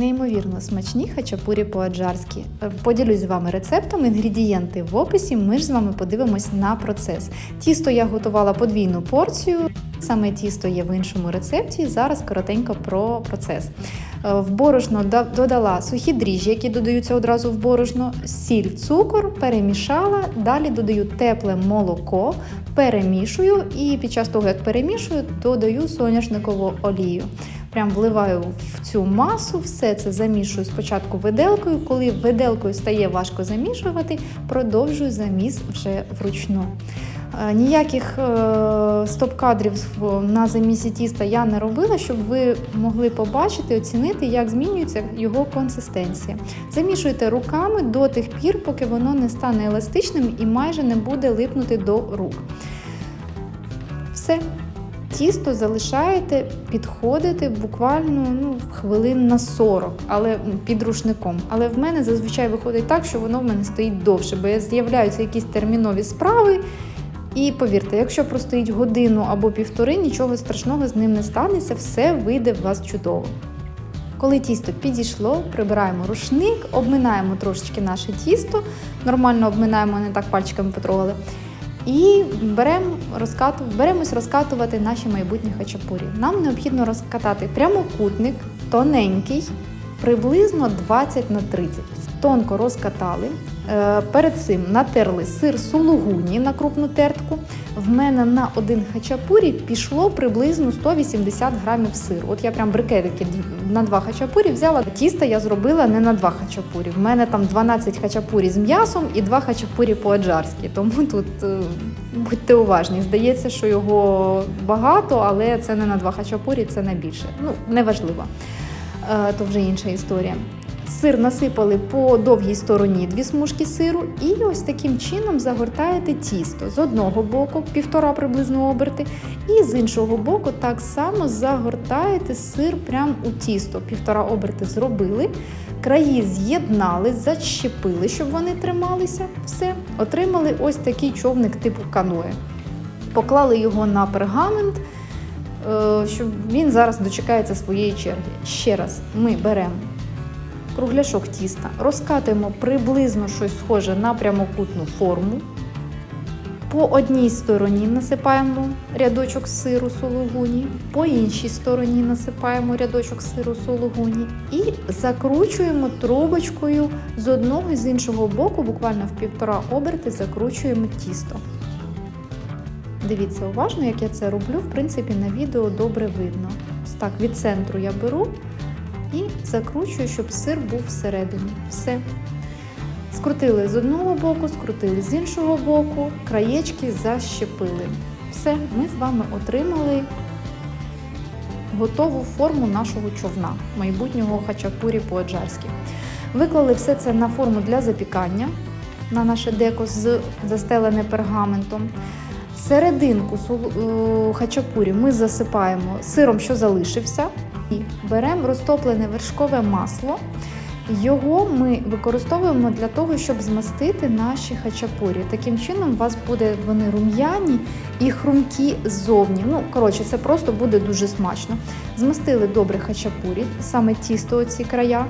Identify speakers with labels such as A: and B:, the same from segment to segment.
A: Неймовірно смачні хачапурі по-аджарськи. Е, Поділюсь з вами рецептом, інгредієнти в описі. Ми ж з вами подивимось на процес. Тісто я готувала подвійну порцію. Саме тісто є в іншому рецепті. Зараз коротенько про процес. Е, В борошно додала сухі дріжджі, які додаються одразу в борошно, сіль, цукор, перемішала. Далі додаю тепле молоко, перемішую і під час того, як перемішую, додаю соняшникову олію. Прям вливаю в цю масу, все це замішую спочатку виделкою. Коли виделкою стає важко замішувати, продовжую заміс вже вручну. Е, Ніяких е, стоп-кадрів на замісі тіста я не робила, щоб ви могли побачити, оцінити, як змінюється його консистенція. Замішуйте руками до тих пір, поки воно не стане еластичним і майже не буде липнути до рук. Все. Тісто залишаєте підходити буквально ну, хвилин на 40, але під рушником. Але в мене зазвичай виходить так, що воно в мене стоїть довше, бо з'являються якісь термінові справи. І повірте, якщо простоїть годину або півтори, нічого страшного з ним не станеться, все вийде в вас чудово. Коли тісто підійшло, прибираємо рушник, обминаємо трошечки наше тісто, нормально обминаємо, не так пальчиками потрогали. І беремо розкату, беремось розкатувати наші майбутні хачапурі. Нам необхідно розкатати прямокутник, тоненький, приблизно 20 на 30. Тонко розкатали. Е, Перед цим натерли сир сулугуні на крупну тертку. В мене на один хачапурі пішло приблизно 180 грамів сиру. От я прям брикетики на два хачапурі взяла. Тісто я зробила не на два хачапурі. В мене там 12 хачапурі з м'ясом і два хачапурі по-аджарськи. Тому тут е, будьте уважні. Здається, що його багато, але це не на два хачапурі, це на більше. Ну, неважливо. Е, То вже інша історія. Сир насипали по довгій стороні дві смужки сиру, і ось таким чином загортаєте тісто з одного боку, півтора приблизно оберти, і з іншого боку так само загортаєте сир прямо у тісто. Півтора оберти зробили, краї з'єднали, зачепили, щоб вони трималися. Все, отримали ось такий човник типу каное. Поклали його на пергамент, е, щоб він зараз дочекається своєї черги. Ще раз ми беремо кругляшок тіста, розкатуємо приблизно щось схоже на прямокутну форму. По одній стороні насипаємо рядочок сиру сулугуні, по іншій стороні насипаємо рядочок сиру сулугуні і закручуємо трубочкою з одного і з іншого боку, буквально в півтора оберти, закручуємо тісто. Дивіться уважно, як я це роблю. В принципі, на відео добре видно. Ось так від центру я беру і закручую, щоб сир був всередині. Все. Скрутили з одного боку, скрутили з іншого боку, краєчки защепили. Все, ми з вами отримали готову форму нашого човна, майбутнього хачапурі по-аджарськи. Виклали все це на форму для запікання на наше деко з застелене пергаментом. Серединку е, хачапурі ми засипаємо сиром, що залишився, і беремо розтоплене вершкове масло. Його ми використовуємо для того, щоб змастити наші хачапурі. Таким чином, у вас буде вони рум'яні і хрумкі ззовні. Ну, коротше, це просто буде дуже смачно. Змастили добре хачапурі, саме тісто, оці края.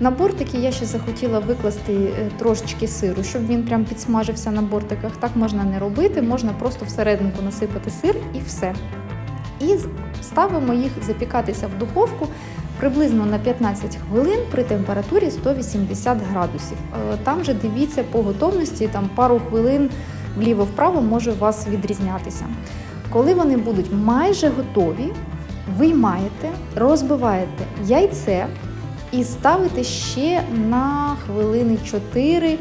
A: На бортики я ще захотіла викласти е, трошечки сиру, щоб він прям підсмажився на бортиках. Так можна не робити, можна просто всерединку насипати сир і все. І ставимо їх запікатися в духовку приблизно на 15 хвилин при температурі 180 градусів. Е, Там же дивіться по готовності, там пару хвилин вліво-вправо може у вас відрізнятися. Коли вони будуть майже готові, виймаєте, розбиваєте яйце і ставите ще на хвилини 4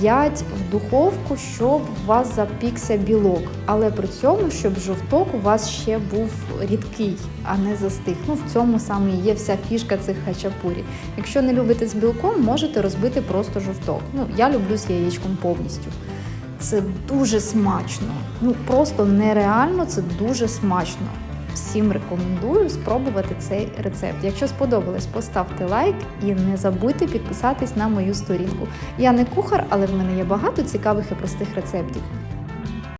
A: 5 в духовку, щоб у вас запікся білок. Але при цьому, щоб жовток у вас ще був рідкий, а не застиг. Ну, в цьому саме є вся фішка цих хачапурі. Якщо не любите з білком, можете розбити просто жовток. Ну, я люблю з яєчком повністю. Це дуже смачно. Ну просто нереально, це дуже смачно. Всім рекомендую спробувати цей рецепт. Якщо сподобалось, поставте лайк і не забудьте підписатись на мою сторінку. Я не кухар, але в мене є багато цікавих і простих рецептів.